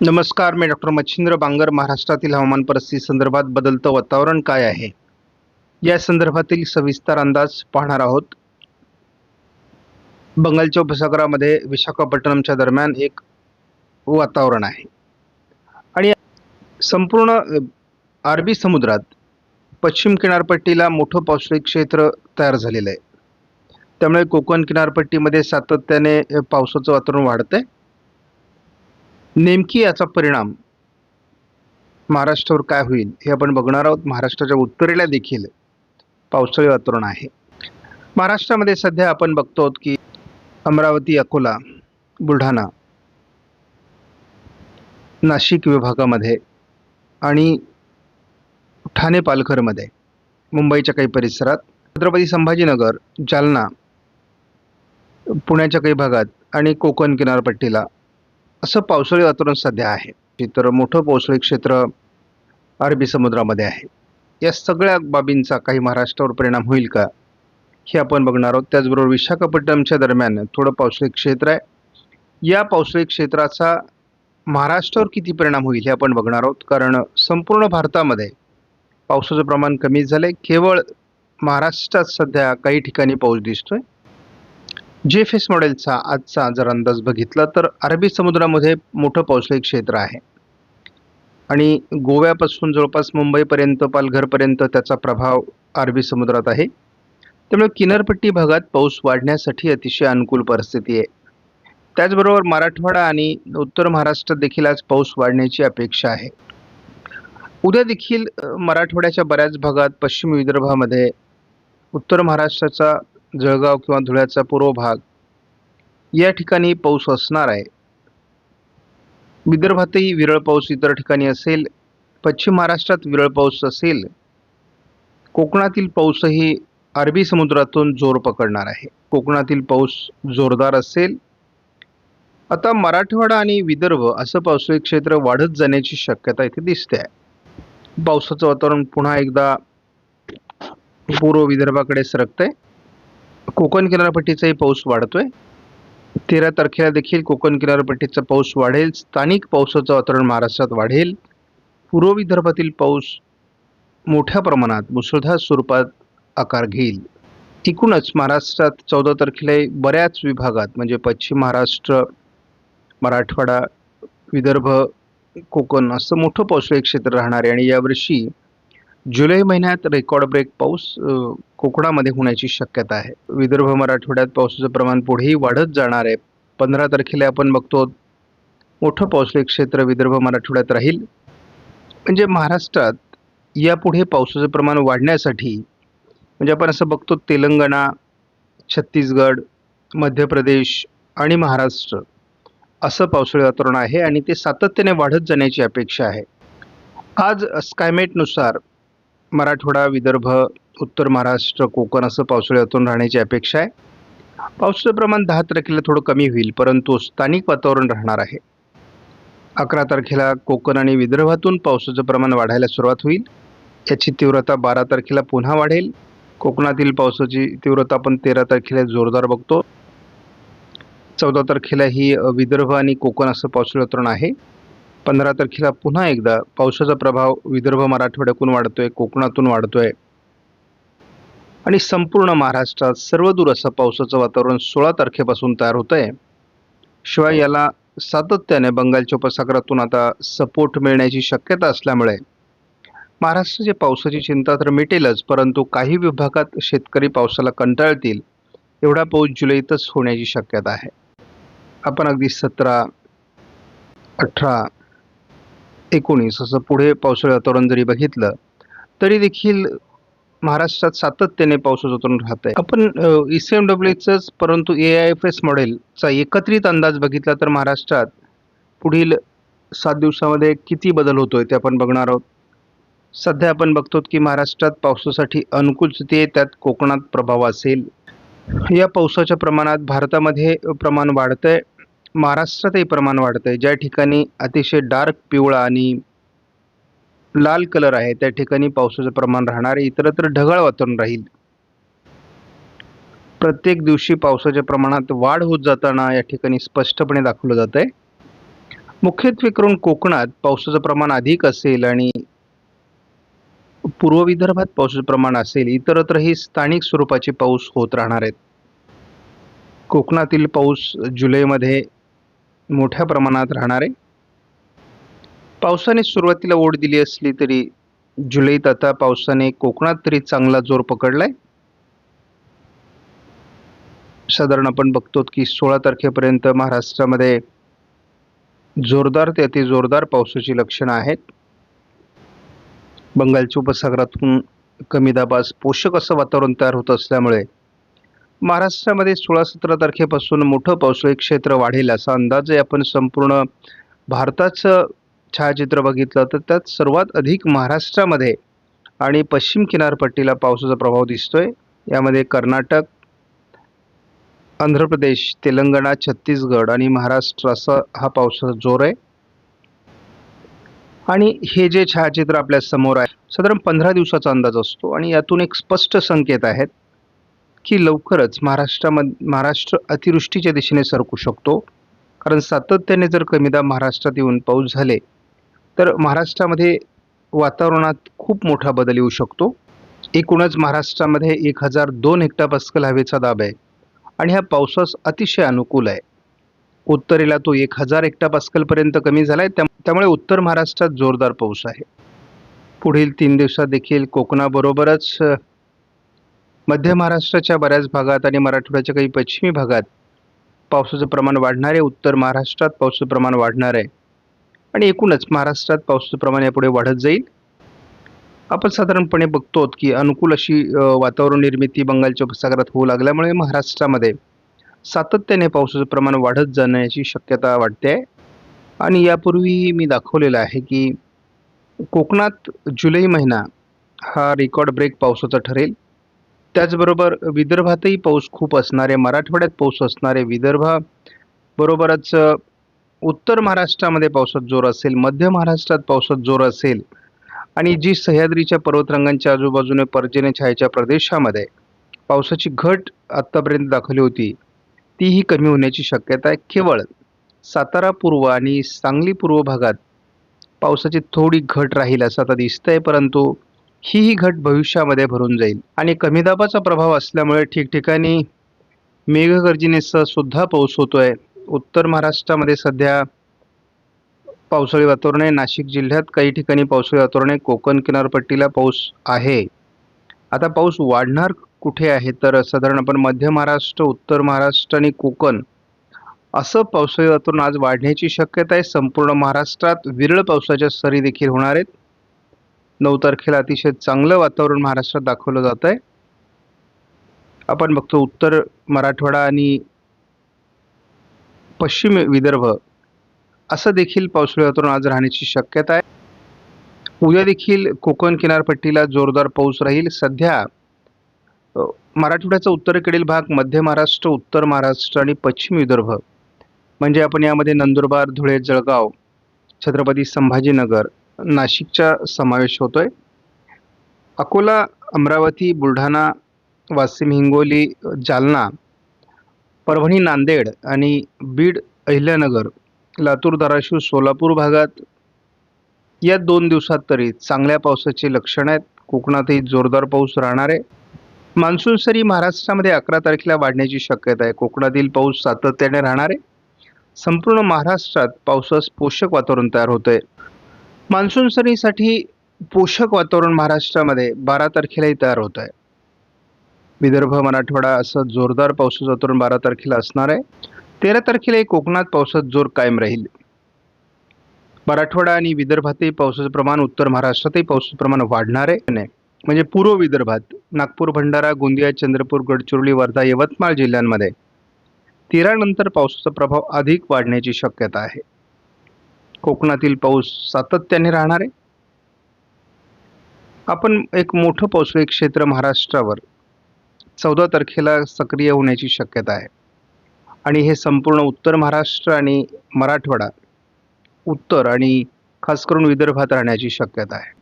नमस्कार मी डॉक्टर मच्छिंद्र बांगर. महाराष्ट्रातील हवामान परिस्थिती संदर्भात बदलतं वातावरण काय आहे? या संदर्भातील सविस्तर अंदाज पाहणार आहोत. बंगालच्या उपसागरामध्ये विशाखापट्टणमच्या दरम्यान एक वातावरण आहे. आणि संपूर्ण अरबी समुद्रात पश्चिम किनारपट्टीला मोठं पावसाळी क्षेत्र तयार झालेलं आहे. त्यामुळे कोकण किनारपट्टीमध्ये सातत्याने पावसाचं वातावरण वाढतं आहे नेमकी याचा परिणाम महाराष्ट्रावर काय होईल हे आपण बघणार आहोत. महाराष्ट्राच्या उत्तरेला देखील पावसाळी वातावरण आहे. महाराष्ट्रामध्ये सध्या आपण बघतो आहोत की अमरावती अकोला बुलढाणा नाशिक विभागामध्ये आणि ठाणे पालघरमध्ये मुंबईच्या काही परिसरात छत्रपती संभाजीनगर जालना पुण्याच्या काही भागात आणि कोकण किनारपट्टीला असं पावसाळी वातावरण सध्या आहे. तर मोठं पावसाळी क्षेत्र अरबी समुद्रामध्ये आहे. या सगळ्या बाबींचा काही महाराष्ट्रावर परिणाम होईल का? हे आपण बघणार आहोत. त्याचबरोबर विशाखापट्टणमच्या दरम्यान थोडं पावसाळी क्षेत्र आहे. या पावसाळी क्षेत्राचा महाराष्ट्रावर किती परिणाम होईल हे आपण बघणार आहोत. कारण संपूर्ण भारतामध्ये पावसाचं प्रमाण कमी झालं आहे केवळ महाराष्ट्रात सध्या काही ठिकाणी पाऊस दिसतोय. जे एफ एस मॉडेलचा आजचा जर अंदाज बघितला तर अरबी समुद्रामध्ये मोठं पावसाळी क्षेत्र आहे. आणि गोव्यापासून जवळपास मुंबईपर्यंत पालघरपर्यंत त्याचा प्रभाव अरबी समुद्रात आहे. त्यामुळे किनारपट्टी भागात पाऊस वाढण्यासाठी अतिशय अनुकूल परिस्थिती आहे. त्याचबरोबर मराठवाडा आणि उत्तर महाराष्ट्रात देखील आज पाऊस वाढण्याची अपेक्षा आहे. उद्या देखील मराठवाड्याच्या बऱ्याच भागात पश्चिम विदर्भामध्ये उत्तर महाराष्ट्राचा जळगाव किंवा धुळ्याचा पूर्व भाग या ठिकाणी पाऊस असणार आहे. विदर्भातही विरळ पाऊस इतर ठिकाणी असेल पश्चिम महाराष्ट्रात विरळ पाऊस असेल कोकणातील पाऊसही अरबी समुद्रातून जोर पकडणार आहे. कोकणातील पाऊस जोरदार असेल. आता मराठवाडा आणि विदर्भ असं पावसाळी क्षेत्र वाढत जाण्याची शक्यता इथे दिसते आहे. पावसाचं वातावरण पुन्हा एकदा पूर्व विदर्भाकडे सरकतंय कोकण किनारपट्टीचाही पाऊस वाढतोय. तेरा तारखेला देखील कोकण किनारपट्टीचा पाऊस वाढेल. स्थानिक पावसाचं वातावरण महाराष्ट्रात वाढेल. पूर्व विदर्भातील पाऊस मोठ्या प्रमाणात मुसळधार स्वरूपात आकार घेईल. एकूणच महाराष्ट्रात चौदा तारखेला बऱ्याच विभागात म्हणजे पश्चिम महाराष्ट्र मराठवाडा विदर्भ कोकण असं मोठं पावसाळी क्षेत्र राहणार आहे. आणि यावर्षी जुलै महिन्यात रेकॉर्ड ब्रेक पाऊस कोकणामध्ये होण्याची शक्यता आहे. विदर्भ मराठवाड्यात पावसाचं प्रमाण पुढेही वाढत जाणार आहे. पंधरा तारखेला आपण बघतो मोठं पावसाळी क्षेत्र विदर्भ मराठवाड्यात राहील. म्हणजे महाराष्ट्रात यापुढे पावसाचं प्रमाण वाढण्यासाठी म्हणजे आपण असं बघतो तेलंगणा छत्तीसगड मध्य प्रदेश आणि महाराष्ट्र असं पावसाळी वातावरण आहे आणि ते सातत्याने वाढत जाण्याची अपेक्षा आहे. आज स्कायमेटनुसार मराठवाडा विदर्भ उत्तर महाराष्ट्र कोकण असं पावसाळ्यातून राहण्याची अपेक्षा आहे. पावसाचं प्रमाण दहा तारखेला थोडं कमी होईल परंतु स्थानिक वातावरण राहणार आहे. अकरा तारखेला कोकण आणि विदर्भातून पावसाचं प्रमाण वाढायला सुरुवात होईल. याची तीव्रता बारा तारखेला पुन्हा वाढेल. कोकणातील पावसाची तीव्रता आपण तेरा तारखेला जोरदार बघतो. चौदा तारखेला ही विदर्भ आणि कोकण असं पावसाळ्यातून आहे. पंधरा तारखेला पुन्हा एकदा पावसाचा प्रभाव विदर्भ मराठवाड्यातून वाढतोय कोकणातून वाढतोय. आणि संपूर्ण महाराष्ट्रात सर्वदूर असं पावसाचं वातावरण सोळा तारखेपासून तयार होत आहे शिवाय याला सातत्याने बंगालच्या उपसागरातून आता सपोर्ट मिळण्याची शक्यता असल्यामुळे महाराष्ट्राच्या पावसाची चिंता तर मिटेलच परंतु काही विभागात शेतकरी पावसाला कंटाळतील एवढा पाऊस जुलैतच होण्याची शक्यता आहे. आपण अगदी सतरा अठरा एकोणीस असं पुढे पावसाळी वातावरण जरी बघितलं तरी देखील महाराष्ट्रात सातत्याने पावसाचं वातावरण राहत आहे आपण ई सी एम डब्ल्यूचंच परंतु ए आय एफ एस मॉडेलचा एकत्रित अंदाज बघितला तर महाराष्ट्रात पुढील सात दिवसामध्ये किती बदल होतो आहे ते आपण बघणार आहोत. सध्या आपण बघतो की महाराष्ट्रात पावसासाठी अनुकूल स्थिती आहे त्यात कोकणात प्रभाव असेल. या पावसाच्या प्रमाणात भारतामध्ये प्रमाण वाढतं आहे महाराष्ट्रातही प्रमाण वाढतं आहे ज्या ठिकाणी अतिशय डार्क पिवळा आणि लाल कलर आहे. त्या ठिकाणी पावसाचं प्रमाण राहणार इतरत्र ढगाळ वातावरण राहील. प्रत्येक दिवशी पावसाच्या प्रमाणात वाढ होत जाताना या ठिकाणी स्पष्टपणे दाखवलं जात आहे. मुख्यत्वे करून कोकणात पावसाचं प्रमाण अधिक असेल आणि पूर्व विदर्भात पावसाचं प्रमाण असेल इतरत्रही स्थानिक स्वरूपाचे पाऊस होत राहणार आहेत. कोकणातील पाऊस जुलैमध्ये मोठ्या प्रमाणात राहणार आहे. पावसाने सुरुवातीला ओढ दिली असली तरी जुलैत आता पावसाने कोकणात तरी चांगला जोर पकडलाय. साधारण आपण बघतो की सोळा तारखेपर्यंत महाराष्ट्रामध्ये जोरदार ते अति जोरदार पावसाची लक्षणं आहेत. बंगालच्या उपसागरातून कमी दाबास पोषक असं वातावरण तयार होत असल्यामुळे महाराष्ट्रामध्ये सोळा सतरा तारखेपासून मोठं पावसाळी क्षेत्र वाढेल असा अंदाज आहे आपण संपूर्ण भारताचं छायाचित्र बघितलं तर त्यात सर्वात अधिक महाराष्ट्रामध्ये आणि पश्चिम किनारपट्टीला पावसाचा प्रभाव दिसतोय. यामध्ये कर्नाटक आंध्र प्रदेश तेलंगणा छत्तीसगड आणि महाराष्ट्र असा हा पावसाचा जोर आहे. आणि हे जे छायाचित्र आपल्यासमोर आहे साधारण पंधरा दिवसाचा अंदाज असतो आणि यातून एक स्पष्ट संकेत आहेत की लवकरच महाराष्ट्रामध्ये महाराष्ट्र अतिवृष्टीच्या दिशेने सरकू शकतो. कारण सातत्याने जर कमीदा महाराष्ट्रात येऊन पाऊस झाले तर महाराष्ट्रामध्ये वातावरणात खूप मोठा बदल येऊ शकतो. एकूणच महाराष्ट्रामध्ये एक हजार दोन हेक्टापास्कल हवेचा दाब आहे आणि ह्या पावसास अतिशय अनुकूल आहे. उत्तरेला तो एक हजार हेक्टापास्कलपर्यंत कमी झाला आहे त्यामुळे उत्तर महाराष्ट्रात जोरदार पाऊस आहे. पुढील तीन दिवसात देखील कोकणाबरोबरच मध्य महाराष्ट्राच्या बऱ्याच भागात आणि मराठवाड्याच्या काही पश्चिमी भागात पावसाचं प्रमाण वाढणार आहे. उत्तर महाराष्ट्रात पावसाचं प्रमाण वाढणार आहे. आणि एकूणच महाराष्ट्रात पावसाचं प्रमाण यापुढे वाढत जाईल. आपण साधारणपणे बघतो की अनुकूल अशी वातावरण निर्मिती बंगालच्या उपसागरात होऊ लागल्यामुळे महाराष्ट्रामध्ये सातत्याने पावसाचं प्रमाण वाढत जाण्याची शक्यता वाटते आणि यापूर्वी मी दाखवलेलं आहे की कोकणात जुलै महिना हा रेकॉर्ड ब्रेक पावसाचा ठरेल. त्याचबरोबर विदर्भातही पाऊस खूप असणारे मराठवाड्यात पाऊस असणारे विदर्भाबरोबरच उत्तर महाराष्ट्रामध्ये पावसात जोर असेल मध्य महाराष्ट्रात पावसात जोर असेल आणि जी सह्याद्रीच्या पर्वतरंगांच्या आजूबाजूने पर्जन्य छायेच्या प्रदेशामध्ये पावसाची घट आत्तापर्यंत दाखवली होती तीही कमी होण्याची शक्यता आहे. केवळ सातारा पूर्व आणि सांगली पूर्व भागात पावसाची थोडी घट राहील असं आता दिसतंय परंतु ही ही घट भविष्यामध्ये भरून जाईल. आणि कमी दाबाचा प्रभाव असल्यामुळे ठिकठिकाणी मेघगर्जनेसह सुद्धा पाऊस होतोय. उत्तर महाराष्ट्रामध्ये सध्या पावसाळी वातावरण आहे. नाशिक जिल्ह्यात काही ठिकाणी पावसाळी वातावरण आहे. कोकण किनारपट्टीला पाऊस आहे. आता पाऊस वाढणार कुठे आहे? तर साधारण आपण मध्य महाराष्ट्र उत्तर महाराष्ट्र आणि कोकण असं पावसाळी वातावरण आज वाढण्याची शक्यता आहे. संपूर्ण महाराष्ट्रात विरळ पावसाच्या सरी देखील होणार आहेत. नऊ तारखेला अतिशय चांगलं वातावरण महाराष्ट्रात दाखवलं जात आहे. आपण बघतो उत्तर मराठवाडा आणि पश्चिम विदर्भ असं देखील पावसाळी वातावरण आज राहण्याची शक्यता आहे. उद्या देखील कोकण किनारपट्टीला जोरदार पाऊस राहील. सध्या मराठवाड्याचा उत्तरेकडील भाग मध्य महाराष्ट्र उत्तर महाराष्ट्र आणि पश्चिम विदर्भ म्हणजे आपण यामध्ये नंदुरबार धुळे जळगाव छत्रपती संभाजीनगर नाशिकचा समावेश होतो आहे अकोला अमरावती बुलढाणा वाशिम हिंगोली जालना परभणी नांदेड आणि बीड अहिल्यानगर लातूर धाराशिव सोलापूर भागात या दोन दिवसात तरी चांगल्या पावसाचे लक्षणं आहेत. कोकणातही जोरदार पाऊस राहणार आहे. मान्सून सरी महाराष्ट्रामध्ये अकरा तारखेला वाढण्याची शक्यता आहे. कोकणातील पाऊस सातत्याने राहणार आहे. संपूर्ण महाराष्ट्रात पावसास पोषक वातावरण तयार होत आहे मान्सून सरीसाठी पोषक वातावरण महाराष्ट्रामध्ये बारा तारखेलाही तयार होत आहे विदर्भ मराठवाडा असं जोरदार पावसाचं वातावरण बारा तारखेला असणार आहे. तेरा तारखेला कोकणात पावसात जोर कायम राहील. मराठवाडा आणि विदर्भातही पावसाचं प्रमाण उत्तर महाराष्ट्रातही पावसाचं प्रमाण वाढणार आहे. नाही म्हणजे पूर्व विदर्भात नागपूर भंडारा गोंदिया चंद्रपूर गडचिरोली वर्धा यवतमाळ जिल्ह्यांमध्ये तेरा नंतर पावसाचा प्रभाव अधिक वाढण्याची शक्यता आहे. कोकणातील पाऊस सातत्याने राहणार आहे. आपण एक मोठं पावसाळी क्षेत्र महाराष्ट्रावर चौदा तारखेला सक्रिय होण्याची शक्यता आहे. आणि हे संपूर्ण उत्तर महाराष्ट्र आणि मराठवाडा उत्तर आणि खास करून विदर्भात राहण्याची शक्यता आहे.